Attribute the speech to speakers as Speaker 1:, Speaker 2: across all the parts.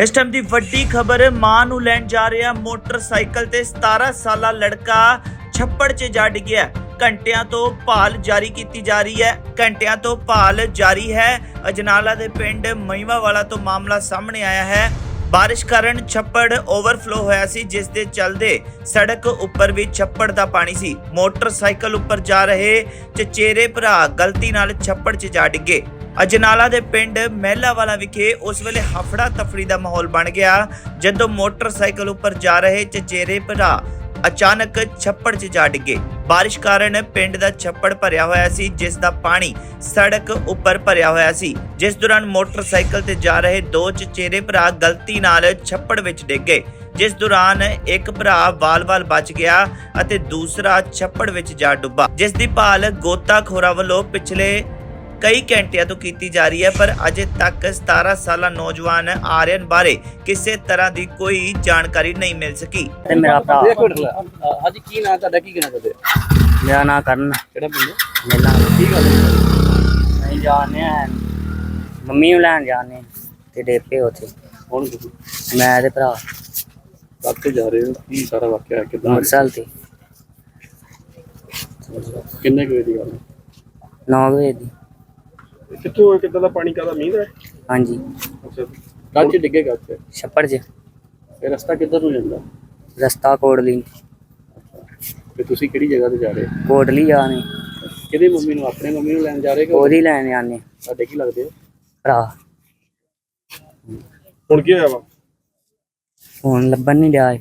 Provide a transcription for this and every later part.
Speaker 1: ਇਸ ਟਾਈਮ ਦੀ ਵੱਡੀ ਖਬਰ, ਮਾਂ ਨੂੰ ਲੈਣ ਜਾ ਰਿਹਾ ਮੋਟਰਸਾਈਕਲ ਤੇ 17 ਸਾਲਾ ਲੜਕਾ ਛੱਪੜ 'ਚ ਜਾ ਡਿੱਗਿਆ। ਘੰਟਿਆਂ ਤੋਂ ਭਾਲ ਜਾਰੀ ਕੀਤੀ ਜਾ ਰਹੀ ਹੈ। ਘੰਟਿਆਂ ਤੋਂ ਭਾਲ ਜਾਰੀ ਹੈ। ਅਜਨਾਲਾ ਦੇ ਪਿੰਡ ਮਹੀਵਾਵਾਲਾ ਤੋਂ ਮਾਮਲਾ ਸਾਹਮਣੇ ਆਇਆ ਹੈ। ਬਾਰਿਸ਼ ਕਾਰਨ ਛੱਪੜ ਓਵਰਫਲੋ ਹੋਇਆ ਸੀ, ਜਿਸ ਦੇ ਚਲਦੇ ਸੜਕ ਉੱਪਰ ਵੀ ਛੱਪੜ ਦਾ ਪਾਣੀ ਸੀ। ਮੋਟਰਸਾਈਕਲ ਉੱਪਰ ਜਾ ਰਹੇ ਚਚੇਰੇ ਭਰਾ ਗਲਤੀ ਨਾਲ ਛੱਪੜ 'ਚ ਜਾ ਡਿੱਗੇ। ਅਜਨਾਲਾ ਦੇ ਪਿੰਡ ਮਹਿਲਾਵਾਲਾ ਵਿਖੇ ਉਸ ਵੇਲੇ ਹਫੜਾ ਤਫੜੀ ਦਾ ਮਾਹੌਲ ਬਣ ਗਿਆ, ਜਦੋਂ ਮੋਟਰਸਾਈਕਲ ਉੱਪਰ ਜਾ ਰਹੇ ਚਚੇਰੇ ਭਰਾ ਅਚਾਨਕ ਛੱਪੜ 'ਚ ਜਾ ਡਿੱਗੇ। ਬਾਰਿਸ਼ ਕਾਰਨ ਪਿੰਡ ਦਾ ਛੱਪੜ ਭਰਿਆ ਹੋਇਆ ਸੀ, ਜਿਸ ਦਾ ਪਾਣੀ ਸੜਕ ਉੱਪਰ ਭਰਿਆ ਹੋਇਆ ਸੀ। ਜਿਸ ਦੌਰਾਨ ਮੋਟਰਸਾਈਕਲ ਤੇ ਜਾ ਰਹੇ ਦੋ ਚਚੇਰੇ ਭਰਾ ਗਲਤੀ ਨਾਲ ਛੱਪੜ ਵਿੱਚ ਡਿੱਗ ਗਏ। ਜਿਸ ਦੌਰਾਨ ਇੱਕ ਭਰਾ ਵਾਲ-ਵਾਲ ਬਚ ਗਿਆ ਅਤੇ ਦੂਸਰਾ ਛੱਪੜ ਵਿੱਚ ਜਾ ਡੁੱਬਾ। ਜਿਸ ਦੀ ਭਾਲ ਗੋਤਾਖੋਰਾਂ ਵੱਲੋਂ ਪਿਛਲੇ ਕਈ ਘੰਟਿਆਂ ਤੋਂ ਕੀਤੀ ਜਾ ਰਹੀ ਹੈ ਪਰ ਅਜੇ ਤੱਕ 17 ਸਾਲਾ ਨੌਜਵਾਨ ਆਰਿਅਨ ਬਾਰੇ ਕਿਸੇ ਤਰ੍ਹਾਂ ਦੀ ਕੋਈ ਜਾਣਕਾਰੀ ਨਹੀਂ ਮਿਲ ਸਕੀ।
Speaker 2: ਤੇ ਮੇਰਾ ਭਰਾ।
Speaker 3: ਹਾਂਜੀ ਕੀ ਨਾਂ ਤੁਹਾਡਾ? ਕੀ ਕਹਿਣਾ ਚਾਹੁੰਦੇ?
Speaker 2: ਮੇਰਾ ਨਾਂ ਕਰਨ।
Speaker 3: ਕਿਹੜਾ ਪਿੰਡ?
Speaker 2: ਮੇਲਾ
Speaker 3: ਕੀ ਗੱਲ ਹੈ?
Speaker 2: ਅਸੀਂ ਜਾਣੇ ਆ ਮੰਮੀ ਨੂੰ ਲੈਣ ਜਾਣੇ ਤੇ ਡੇਪੇ ਉੱਥੇ।
Speaker 3: ਹੁਣ
Speaker 2: ਮੈਂ ਤੇ ਭਰਾ।
Speaker 3: ਕਾਕੇ ਜਾ ਰਹੇ ਹੋ? ਕੀ ਸਾਰਾ ਵਾਕਿਆ ਹੈ? ਕਿਦਾਂ
Speaker 2: ਮੋਟਰਸਾਈਕਲ ਤੇ।
Speaker 3: ਕਿੰਨੇ ਕੁ ਵਜੇ ਦੀ ਗੱਲ ਹੈ?
Speaker 2: 9 ਵਜੇ ਦੀ।
Speaker 3: ਕਿੱਥੋਂ ਕਿੱਦਾਂ ਦਾ ਪਾਣੀ ਕਾਦਾ ਮੀਂਹ ਦਾ
Speaker 2: ਹਾਂਜੀ।
Speaker 3: ਅੱਛਾ। ਕੱਚ ਡਿੱਗੇ ਕੱਚ
Speaker 2: ਛੱਪੜ 'ਚ।
Speaker 3: ਇਹ ਰਸਤਾ ਕਿੱਧਰ ਨੂੰ ਜਾਂਦਾ?
Speaker 2: ਰਸਤਾ ਕੋਟਲੀ।
Speaker 3: ਤੇ ਤੁਸੀਂ ਕਿਹੜੀ ਜਗ੍ਹਾ ਤੇ ਜਾ ਰਹੇ ਹੋ?
Speaker 2: ਕੋਟਲੀ ਜਾਣੇ
Speaker 3: ਕਿਹਦੀ ਮੰਮੀ ਨੂੰ ਆਪਣੇ ਮੰਮੀ ਨੂੰ ਲੈਣ ਜਾ ਰਹੇ ਕਿ
Speaker 2: ਉਹਦੀ ਲੈਣ ਜਾਣੇ
Speaker 3: ਸਾਡੇ ਕੀ ਲੱਗਦੇ ਹੋ?
Speaker 2: ਭਰਾ।
Speaker 4: ਹੁਣ ਕੀ ਹੋਇਆ ਵਾ?
Speaker 2: ਹੁਣ ਲੱਭਣ ਨਹੀਂ ਡਿਆ ਇਹ।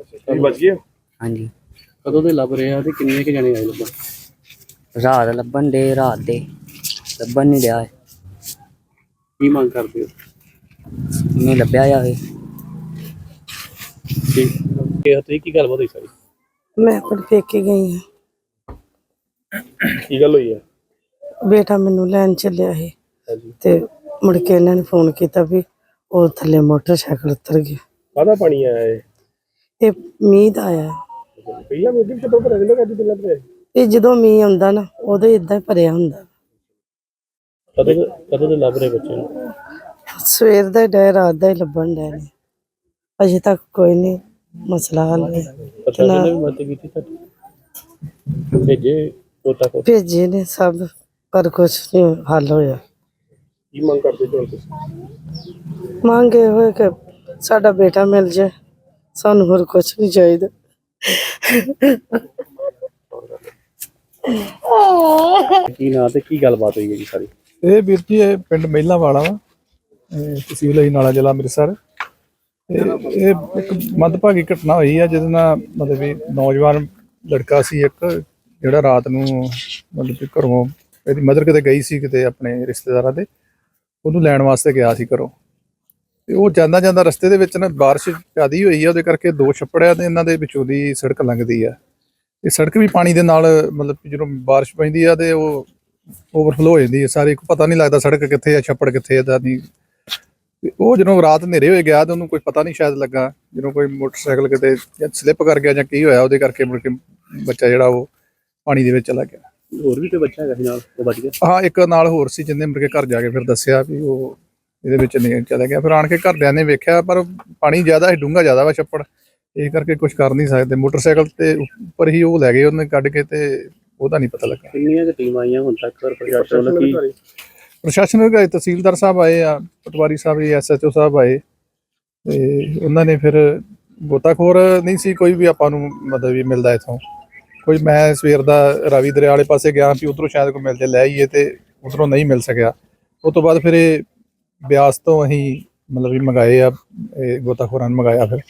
Speaker 4: ਤੁਸੀਂ ਬਚ ਗਏ
Speaker 2: ਹਾਂਜੀ।
Speaker 3: ਕਦੋਂ ਦੇ ਲੱਭ ਰਹੇ ਆ ਤੇ ਕਿੰਨੇ ਕੁ ਜਣੇ ਆਏ ਲੱਭਣ?
Speaker 2: ਰਾਤ ਲੱਭਣ ਦੇ ਰਾਤ ਦੇ। ਲੱਭਣ ਨਹੀਂ ਡਿਆ ਇਹ।
Speaker 3: ਕੀ ਮੰਗ ਕਰਦੇ ਹੋ?
Speaker 2: ਨਹੀਂ ਲੱਭਿਆ ਜਾਵੇ।
Speaker 3: ਠੀਕ। ਇਹ ਤੁਸੀਂ ਕੀ ਗੱਲ ਹੋਈ ਸਾਰੀ?
Speaker 5: ਮੈਂ ਆਪਣੇ ਪੇਕੇ ਗਈ ਹਾਂ।
Speaker 4: ਕੀ ਗੱਲ ਹੋਈ ਹੈ?
Speaker 5: ਬੇਟਾ ਮੈਨੂੰ ਲੈਣ ਚੱਲਿਆ ਸੀ
Speaker 3: ਹਾਂਜੀ।
Speaker 5: ਤੇ ਮੁੜ ਕੇ ਇਹਨਾਂ ਨੇ ਫੋਨ ਕੀਤਾ ਵੀ ਉਹ ਥੱਲੇ ਮੋਟਰਸਾਈਕਲ ਉਤਰ ਗਿਆ।
Speaker 4: ਕਾਹਦਾ ਪਾਣੀ ਆਇਆ ਇਹ?
Speaker 5: ਇਹ ਮੀਂਹ ਦਾ ਆਇਆ।
Speaker 4: ਪਹਿਲਾਂ ਵੀ ਅੱਗੇ ਛੱਡੋ ਪਰ ਰਹਿੰਦਾ ਕਦੀ ਪਹਿਲਾਂ ਤੇ
Speaker 5: ਇਹ? ਜਦੋਂ ਮੀਂਹ ਆਉਂਦਾ ਨਾ ਉਦੋਂ ਇਦਾਂ ਭਰਿਆ ਹੁੰਦਾ।
Speaker 3: ਕਦੋਂ ਦੇ- ਕਦੋਂ ਦੇ ਲੱਭ ਰਹੇ ਬੱਚੇ ਨੂੰ?
Speaker 5: ਸਵੇਰ ਦਾ ਹੀ ਡੈ ਰਾਤ ਦਾ ਹੀ ਲੱਭਣ ਡੈ ਨੇ। ਅਜੇ ਤੱਕ ਕੋਈ ਨਹੀਂ ਮਸਲਾ ਹੱਲ ਹੋਇਆ
Speaker 3: ਪ੍ਰਸ਼ਾਸਨ ਨੇ ਵੀ ਮਦਦ ਕੀਤੀ ਤੁਹਾਡੀ? ਭੇਜੇ ਕੋਤਾ ਕੋ
Speaker 5: ਭੇਜੇ ਨੇ ਸਭ ਪਰ ਕੁਛ ਨਹੀਂ ਹੱਲ ਹੋਇਆ।
Speaker 4: ਕੀ ਮੰਗ ਕਰਦੇ ਹੋ ਤੁਸੀਂ?
Speaker 5: ਮੰਗੇ ਹੋਏ ਕਿ ਸਾਡਾ ਬੇਟਾ ਮਿਲ ਜਾਏ। ਸਾਨੂੰ ਹੋਰ ਕੁਛ ਨਹੀਂ ਚਾਹੀਦਾ।
Speaker 3: ਕੀ ਨਾਂ ਤੇ ਕੀ ਗੱਲਬਾਤ ਹੋਈ ਹੈ ਜੀ ਸਾਰੀ?
Speaker 6: ਇਹ ਵੀਰ ਜੀ, ਇਹ ਪਿੰਡ ਮਹਿਲਾ ਵਾਲਾ ਵਾ। ਇਹ ਤਹਿਸੀਲ ਹੀ ਨਾਲਾ ਜ਼ਿਲ੍ਹਾ ਅੰਮ੍ਰਿਤਸਰ। ਤੇ ਇਹ ਇੱਕ ਮੰਦਭਾਗੀ ਘਟਨਾ ਹੋਈ ਆ, ਜਿਹਦੇ ਨਾਲ ਮਤਲਬ ਵੀ ਨੌਜਵਾਨ ਲੜਕਾ ਸੀ ਇੱਕ, ਜਿਹੜਾ ਰਾਤ ਨੂੰ ਮਤਲਬ ਕਿ ਘਰੋਂ ਇਹਦੀ ਮਦਰ ਕਿਤੇ ਗਈ ਸੀ ਕਿਤੇ ਆਪਣੇ ਰਿਸ਼ਤੇਦਾਰਾਂ ਦੇ, ਉਹਨੂੰ ਲੈਣ ਵਾਸਤੇ ਗਿਆ ਸੀ ਘਰੋਂ। ਤੇ ਉਹ ਜਾਂਦਾ ਜਾਂਦਾ ਰਸਤੇ ਦੇ ਵਿੱਚ ਨਾ ਬਾਰਿਸ਼ ਜ਼ਿਆਦੀ ਹੋਈ ਆ, ਉਹਦੇ ਕਰਕੇ ਦੋ ਛੱਪੜਿਆ ਤੇ ਇਹਨਾਂ ਦੇ ਵਿੱਚੋਂ ਦੀ ਸੜਕ ਲੰਘਦੀ ਆ। ਇਹ ਸੜਕ ਵੀ ਪਾਣੀ ਦੇ ਨਾਲ ਮਤਲਬ ਕਿ ਜਦੋਂ ਬਾਰਿਸ਼ ਪੈਂਦੀ ਆ ਤੇ ਉਹ ਓਵਰਫਲੋ ਹੋ ਜਾਂਦੀ ਹੈ ਸਾਰੇ ਪਤਾ ਨਹੀਂ ਲੱਗਦਾ ਸੜਕ ਕਿੱਥੇ ਆ ਛੱਪੜ ਕਿੱਥੇ ਆ ਦਾ ਨਹੀਂ। ਤੇ ਉਹ ਜਦੋਂ ਰਾਤ ਹਨੇਰੇ ਹੋਏ ਗਿਆ ਤੇ ਉਹਨੂੰ ਕੋਈ ਪਤਾ ਨਹੀਂ ਸ਼ਾਇਦ ਲੱਗਾ ਜਦੋਂ ਕੋਈ ਮੋਟਰਸਾਈਕਲ ਕਿਤੇ ਸਲਿੱਪ ਕਰ ਗਿਆ ਜਾਂ ਕੀ ਹੋਇਆ ਉਹਦੇ ਕਰਕੇ ਮੁੜ ਕੇ ਬੱਚਾ ਜਿਹੜਾ ਉਹ ਪਾਣੀ ਦੇ ਵਿੱਚ ਚਲਾ ਗਿਆ।
Speaker 3: ਹੋਰ ਵੀ ਕੋਈ ਬੱਚਾ ਹੈਗਾ ਸੀ ਨਾਲ ਉਹ ਬਚ ਗਿਆ?
Speaker 6: ਹਾਂ ਇੱਕ ਨਾਲ ਹੋਰ ਸੀ ਜਿੰਨੇ ਮੁੜ ਕੇ ਘਰ ਜਾ ਕੇ ਫਿਰ ਦੱਸਿਆ ਵੀ ਉਹ ਇਹਦੇ ਵਿੱਚ ਨਹੀਂ ਚਲਾ ਗਿਆ। ਫਿਰ ਆਣ ਕੇ ਘਰਦਿਆਂ ਨੇ ਵੇਖਿਆ ਪਰ ਪਾਣੀ ਜ਼ਿਆਦਾ ਹੈ ਡੂੰਘਾ ਜ਼ਿਆਦਾ ਵਾ ਛੱਪੜ। ਇਹ ਕਰਕੇ ਕੁਝ ਕਰ ਨਹੀਂ ਸਕਦੇ। ਮੋਟਰਸਾਈਕਲ ਤੇ ਉੱਪਰ ਹੀ ਉਹ ਲੈ ਗਏ ਉਹਨੇ ਕੱਢ ਕੇ ਤੇ ਉਹਦਾ ਨਹੀਂ ਪਤਾ ਲੱਗਾ।
Speaker 3: ਕਿੰਨੀਆਂ ਕੁ ਟੀਮਾਂ ਆਈਆਂ ਹੁਣ ਤੱਕ? ਪਰ ਪ੍ਰਸ਼ਾਸਨ ਵੱਲੋਂ ਕੀ?
Speaker 6: ਪ੍ਰਸ਼ਾਸਨ ਵਿਭਾਗ ਤਹਿਸੀਲਦਾਰ ਸਾਹਿਬ ਆਏ ਆ ਪਟਵਾਰੀ ਸਾਹਿਬ ਜੀ ਐਸਐਚਓ ਸਾਹਿਬ ਆਏ। ਤੇ ਉਹਨਾਂ ਨੇ ਫਿਰ ਗੋਤਾਖੋਰ ਨਹੀਂ ਸੀ ਕੋਈ ਵੀ ਆਪਾਂ ਨੂੰ ਮਦਦ ਵੀ ਮਿਲਦਾ ਇਥੋਂ। ਕੋਈ ਮੈਂ ਸਵੇਰ ਦਾ ਰਾਵੀ ਦਰਿਆ ਵਾਲੇ ਪਾਸੇ ਗਿਆ ਵੀ ਉਧਰੋਂ ਸ਼ਾਇਦ ਕੋਈ ਮਿਲ ਜੇ ਲੈ ਆਈਏ ਤੇ ਉਧਰੋਂ ਨਹੀਂ ਮਿਲ ਸਕਿਆ। ਉਸ ਤੋਂ ਬਾਅਦ ਫਿਰ ਇਹ ਬਿਆਸ ਤੋਂ ਅਸੀਂ ਮਤਲਬ ਵੀ ਮੰਗਾਏ ਆ ਇਹ ਗੋਤਾਖੋਰਾਂ ਨੂੰ ਮੰਗਾਇਆ ਫਿਰ।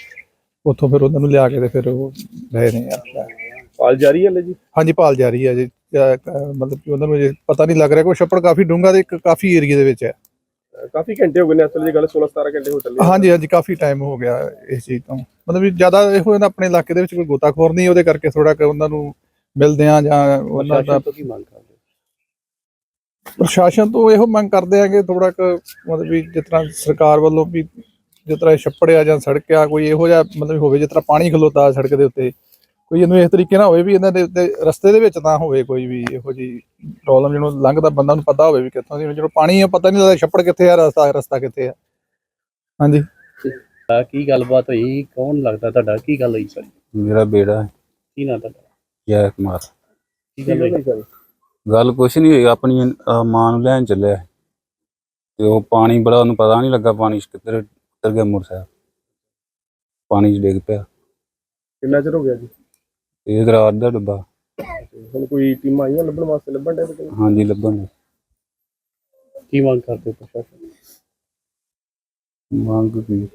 Speaker 6: ਉੱਥੋਂ ਫਿਰ ਉਹਨਾਂ ਨੂੰ ਲਿਆ ਕੇ ਤੇ ਫਿਰ ਉਹ ਲੈ ਰਹੇ ਆ।
Speaker 4: ਪਾਲ ਜਾਰੀ ਹੈ ਲੈ ਜੀ?
Speaker 6: ਹਾਂਜੀ ਭਾਲ ਜਾਰੀ ਹੈ ਜੀ। ਅਹ, ਅਹ, ਮਤਲਬ ਕਿ ਉਹਨਾਂ ਨੂੰ ਜੇ ਪਤਾ ਨਹੀਂ ਲੱਗ ਰਿਹਾ ਕੋਈ। ਛੱਪੜ ਕਾਫੀ ਡੂੰਘਾ ਤੇ ਇੱਕ ਕਾਫੀ ਏਰੀਆ ਦੇ ਵਿੱਚ ਹੈ।
Speaker 4: ਅਹ ਕਾਫੀ ਘੰਟੇ ਹੋ ਗਏ ਨੇ ਅਸਲ ਦੀ ਗੱਲ 16 17 ਘੰਟੇ ਹੋ ਚੱਲੇ
Speaker 6: ਹਾਂਜੀ ਹਾਂਜੀ ਕਾਫੀ ਟਾਈਮ ਹੋ ਗਿਆ ਇਸ ਚੀਜ਼ ਤੋਂ। ਮਤਲਬ ਵੀ ਜ਼ਿਆਦਾ ਇਹੋ ਇਹਨਾਂ ਆਪਣੇ ਇਲਾਕੇ ਦੇ ਵਿੱਚ ਕੋਈ ਗੋਤਾਖੋਰ ਨਹੀਂ ਉਹਦੇ ਕਰਕੇ ਥੋੜਾ ਕਿ ਉਹਨਾਂ ਨੂੰ ਮਿਲਦੇ ਆ ਜਾਂ ਉਹਨਾਂ ਦਾ
Speaker 3: ਪ੍ਰਸ਼ਾਸਨ ਤੋਂ ਕੀ ਮੰਗ ਕਰਦੇ
Speaker 6: ਪ੍ਰਸ਼ਾਸਨ ਤੋਂ ਇਹੋ ਮੰਗ ਕਰਦੇ ਆ ਕਿ ਥੋੜਾ ਕੁ ਮਤਲਬ ਵੀ ਜਿਸ ਤਰ੍ਹਾਂ ਸਰਕਾਰ ਵੱਲੋਂ ਵੀ ਜਿਸ ਤਰ੍ਹਾਂ ਇਹ ਛੱਪੜ ਆ ਜਾਂ ਸੜਕ ਆ ਕੋਈ ਇਹੋ ਜਿਹਾ ਮਤਲਬ ਹੋਵੇ ਜਿਸ ਤਰ੍ਹਾਂ ਪਾਣੀ ਖਲੋਤਾ ਸੜਕ ਦੇ ਉੱਤੇ। ਕੋਈ ਇਹਨੂੰ ਇਸ ਤਰੀਕੇ ਨਾਲ ਹੋਵੇ ਵੀ ਇਹਨਾਂ ਦੇ ਉੱਤੇ ਰਸਤੇ ਦੇ ਵਿੱਚ ਤਾਂ ਹੋਵੇ ਕੋਈ ਵੀ ਇਹੋ ਜੀ ਪ੍ਰੋਬਲਮ ਜਿਹਨੂੰ ਲੰਘਦਾ ਬੰਦਾ ਨੂੰ ਪਤਾ ਹੋਵੇ ਵੀ ਕਿੱਥੋਂ ਦੀ ਜਦੋਂ ਪਾਣੀ ਆ ਪਤਾ ਨਹੀਂ ਲੱਗਦਾ ਛੱਪੜ ਕਿੱਥੇ ਆ ਰਸਤਾ ਰਸਤਾ ਕਿੱਥੇ ਆ। ਹਾਂਜੀ।
Speaker 3: ਆ ਕੀ ਗੱਲਬਾਤ ਹੋਈ? ਕੌਣ ਲੱਗਦਾ ਤੁਹਾਡਾ? ਕੀ ਗੱਲ ਹੋਈ ਸਰ?
Speaker 7: ਮੇਰਾ ਬੇੜਾ ਹੈ,
Speaker 3: ਕੀ ਨਾਂ ਤੁਹਾਡਾ?
Speaker 7: ਜੈ ਕੁਮਾਰ।
Speaker 3: ਕੀ ਗੱਲ ਹੋਈ?
Speaker 7: ਗੱਲ ਕੁਛ ਨਹੀਂ ਹੋਈ ਆਪਣੀ ਅਹ, ਮਾਂ ਨੂੰ ਲੈਣ ਚੱਲਿਆ। ਸੀ। ਤੇ ਉਹ ਪਾਣੀ ਬੜਾ ਉਹਨੂੰ ਪਤਾ ਨਹੀਂ ਲੱਗਾ ਪਾਣੀ 'ਚ ਕਿੱਧਰ ਕਿੱਧਰ ਗਿਆ ਮੋਟਰਸਾਈਕਲ। ਪਾਣੀ 'ਚ ਡਿੱਗ ਪਿਆ।
Speaker 4: ਕਿੰਨਾ ਚਿਰ ਹੋ ਗਿਆ ਜੀ?
Speaker 7: ਇਹ ਰਾਤ ਦਾ ਡੱਬਾ।
Speaker 4: ਹੁਣ ਕੋਈ ਟੀਮਾਂ ਆਈਆਂ ਲੱਭਣ ਵਾਸਤੇ ਲੱਭਣ ਦੇ ਕਿ
Speaker 7: ਹਾਂਜੀ ਲੱਭਣ ਡਿਆ।
Speaker 3: ਕੀ ਮੰਗ ਕਰਦੇ ਹੋ ਪ੍ਰਸ਼ਾਸਨ?
Speaker 7: ਮੰਗ ਕੀ?